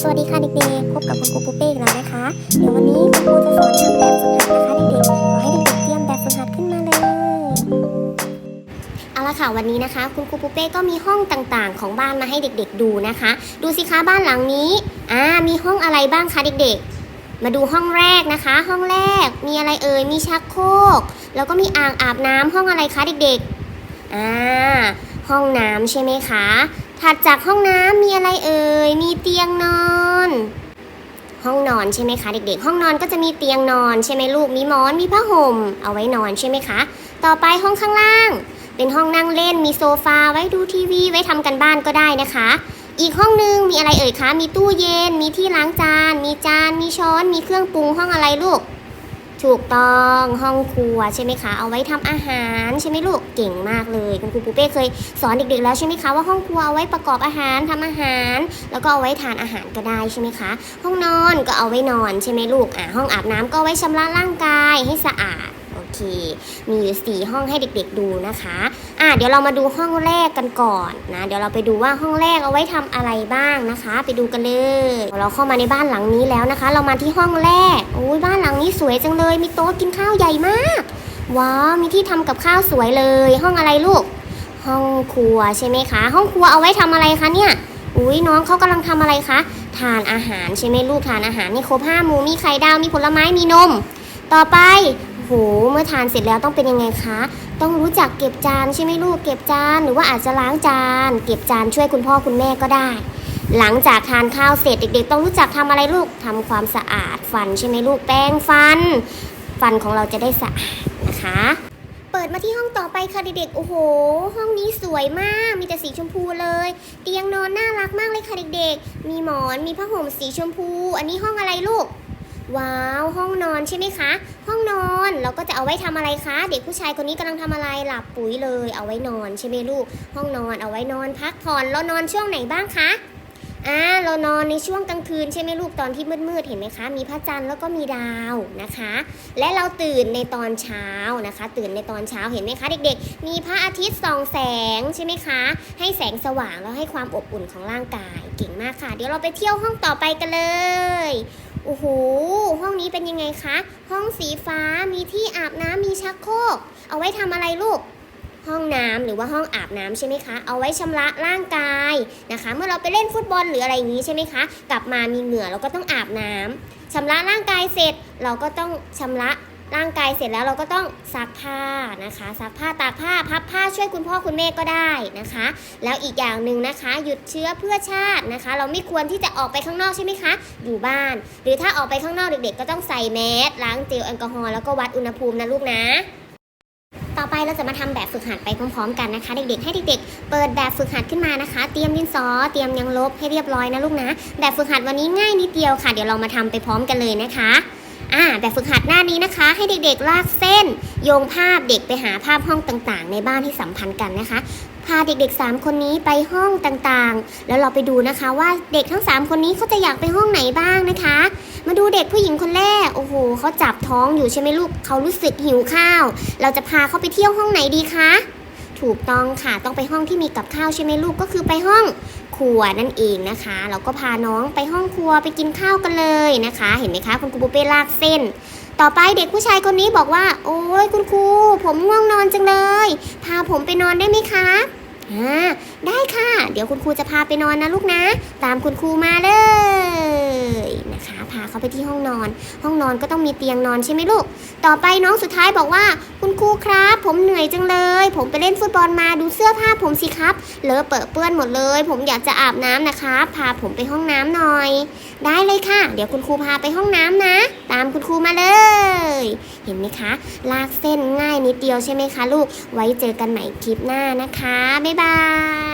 สวัสดีค่ะเด็กๆ พบกับคุณครูปุ๊เป้อีกแล้วนะคะ เดี๋ยววันนี้คุณครูจะสอนทำแบบฝึกหัดนะคะเด็กๆ ขอให้เด็กๆเตรียมแบบฝึกหัดขึ้นมาเลย เอาละค่ะวันนี้นะคะ คุณครูปุ๊เป้ก็มีห้องต่างๆ ของบ้านมาให้เด็กๆดูนะคะ ดูสิคะบ้านหลังนี้ อ่า มีห้องอะไรบ้างคะเด็กๆ มาดูห้องแรกนะคะ ห้องแรกมีอะไรเอ่ย มีชักโครก แล้วก็มีอ่างอาบน้ำห้องอะไรคะเด็กๆ อ่า ห้องน้ำใช่ไหมคะ ถัดจากห้องน้ำมีอะไรเอ่ย มีเตียงนอน ห้องนอนใช่ไหมคะ เด็กๆ ห้องนอนก็จะมีเตียงนอนใช่ไหมลูก มีหมอน มีผ้าห่ม เอาไว้นอนใช่ไหมคะ ต่อไปห้องข้างล่าง เป็นห้องนั่งเล่น มีโซฟาไว้ดูทีวี ไว้ทำกันบ้านก็ได้นะคะ อีกห้องนึงมีอะไรเอ่ยคะ มีตู้เย็น มีที่ล้างจาน มีจาน มีช้อน มีเครื่องปรุงห้องอะไรลูก ถูกต้องห้องครัวใช่ไหมคะ เอาไว้ทำอาหารใช่ไหมลูกเก่งมากเลย คุณครูปูเป้เคยสอนเด็กๆแล้วใช่ไหมคะว่าห้องครัวเอาไว้ประกอบอาหารทำอาหาร แล้วก็เอาไว้ทานอาหารก็ได้ใช่ไหมคะ ห้องนอนก็เอาไว้นอนใช่ไหมลูกอ่าห้องอาบน้ำก็ไว้ชำระร่างกายให้สะอาด เค มีอยู่สี่ห้องให้เด็กๆดูนะคะอะเดี๋ยวเรามาดูห้องแรกกันก่อนนะ เดี๋ยวเราไปดูว่าห้องแรกเอาไว้ทำอะไรบ้างนะคะ ไปดูกันเลย เราเข้ามาในบ้านหลังนี้แล้วนะคะ เรามาที่ห้องแรกโอ้ยบ้านหลังนี้สวยจังเลย มีโต๊ะกินข้าวใหญ่มาก ว้าว มีที่ทำกับข้าวสวยเลย ห้องอะไรลูก ห้องครัวใช่ไหมคะ ห้องครัวเอาไว้ทำอะไรคะเนี่ยอุ้ยน้องเขากำลังทำอะไรคะ ทานอาหารใช่ไหมลูกทานอาหารนี่ครบห้าหมูมีไข่ดาวมีผลไม้มีนม ต่อไป โหเมื่อทานเสร็จแล้วต้องเป็นยังไงคะ ต้องรู้จักเก็บจานใช่ไหมลูกเก็บจานหรือว่าอาจจะล้างจาน เก็บจานช่วยคุณพ่อคุณแม่ก็ได้ หลังจากทานข้าวเสร็จเด็ก ๆ ต้องรู้จักทำอะไรลูกทำความสะอาดฟันใช่ไหมลูกแปรงฟัน ฟันของเราจะได้สะอาดนะคะ เปิดมาที่ห้องต่อไปค่ะเด็กๆโอ้โห ห้องนี้สวยมากมีแต่สีชมพูเลย เตียงนอนน่ารักมากเลยค่ะเด็กๆ มีหมอนมีผ้าห่มสีชมพู อันนี้ห้องอะไรลูก ว้าว ห้องนอนใช่ไหมคะ ห้องนอนเราก็จะเอาไว้ทำอะไรคะ เด็กผู้ชายคนนี้กำลังทำอะไรหลับปุ๋ยเลย เอาไว้นอนใช่ไหมลูก ห้องนอนเอาไว้นอนพักผ่อนเรานอนช่วงไหนบ้างคะอ่าเรานอนในช่วงกลางคืนใช่ไหมลูกตอนที่มืดๆเห็นไหมคะ มีพระจันทร์แล้วก็มีดาวนะคะ และเราตื่นในตอนเช้านะคะ ตื่นในตอนเช้าเห็นไหมคะเด็กๆ มีพระอาทิตย์ส่องแสงใช่ไหมคะ ให้แสงสว่างแล้วให้ความอบอุ่นของร่างกายเก่งมากค่ะ เดี๋ยวเราไปเที่ยวห้องต่อไปกันเลย โอ้โห ห้องนี้เป็นยังไงคะ ห้องสีฟ้า มีที่อาบน้ำมีชักโครก เอาไว้ทำอะไรลูก ห้องน้ำหรือว่าห้องอาบน้ำใช่ไหมคะ เอาไว้ชำระร่างกายนะคะ เมื่อเราไปเล่นฟุตบอลหรืออะไรอย่างนี้ใช่ไหมคะ กลับมามีเหงื่อเราก็ต้องอาบน้ำชำระร่างกายเสร็จ เราก็ต้องชำระ ร่างกายเสร็จแล้วเราก็ต้องซักผ้านะคะซักผ้าตากผ้าพับผ้าช่วยคุณพ่อคุณแม่ก็ได้นะคะ แล้วอีกอย่างหนึ่งนะคะ หยุดเชื้อเพื่อชาตินะคะ เราไม่ควรที่จะออกไปข้างนอกใช่ไหมคะ อยู่บ้าน หรือถ้าออกไปข้างนอกเด็กๆ ก็ต้องใส่แมสล้างเจลแอลกอฮอล์แล้วก็วัดอุณหภูมินะลูกนะต่อไปเราจะมาทำแบบฝึกหัดไปพร้อมๆ กันนะคะ เด็กๆ ให้เด็กๆ เปิดแบบฝึกหัดขึ้นมานะคะ เตรียมดินสอเตรียมยังลบให้เรียบร้อยนะลูกนะ แบบฝึกหัดวันนี้ง่ายนิดเดียวค่ะ เดี๋ยวเรามาทำไปพร้อมกันเลยนะคะ อ่าแบบฝึกหัดหน้านี้นะคะ ให้เด็กๆลากเส้น โยงภาพเด็กไปหาภาพห้องต่างๆ ในบ้านที่สัมพันธ์กันนะคะ พาเด็กๆ 3 คนนี้ไปห้องต่างๆ แล้วเราไปดูนะคะว่าเด็กทั้ง 3 คนนี้เขาจะอยากไปห้องไหนบ้างนะคะ มาดูเด็กผู้หญิงคนแรกโอ้โหเขาจับท้องอยู่ใช่ไหมลูกเขารู้สึกหิวข้าว เราจะพาเขาไปเที่ยวห้องไหนดีคะถูกต้องค่ะต้องไปห้องที่มีกับข้าวใช่ไหมลูกก็คือไปห้อง ครัวนั่นเองนะคะเราก็พาน้องไปห้องครัวไปกินข้าวกันเลยนะคะ เห็นไหมคะ คุณครูปูเป้ลากเส้น ต่อไปเด็กผู้ชายคนนี้บอกว่า โอ้ยคุณครู ผมง่วงนอนจังเลย พาผมไปนอนได้ไหมคะ อ่าได้ค่ะ เดี๋ยวคุณครูจะพาไปนอนนะลูกนะ ตามคุณครูมาเลยนะคะ พาเขาไปที่ห้องนอน ห้องนอนก็ต้องมีเตียงนอนใช่ไหมลูก ต่อไปน้องสุดท้ายบอกว่า คุณครูครับ ผมเหนื่อยจังเลย ผมไปเล่นฟุตบอลมาดูเสื้อผ้าผมสิครับ เลอะเปอะเปื้อนหมดเลย ผมอยากจะอาบน้ำนะครับ พาผมไปห้องน้ำหน่อย ได้เลยค่ะ เดี๋ยวคุณครูพาไปห้องน้ำนะ ตามคุณครูมาเลย เห็นไหมคะ ลากเส้นง่ายนิดเดียวใช่ไหมคะลูก ไว้เจอกันใหม่คลิปหน้านะคะ บ๊ายบาย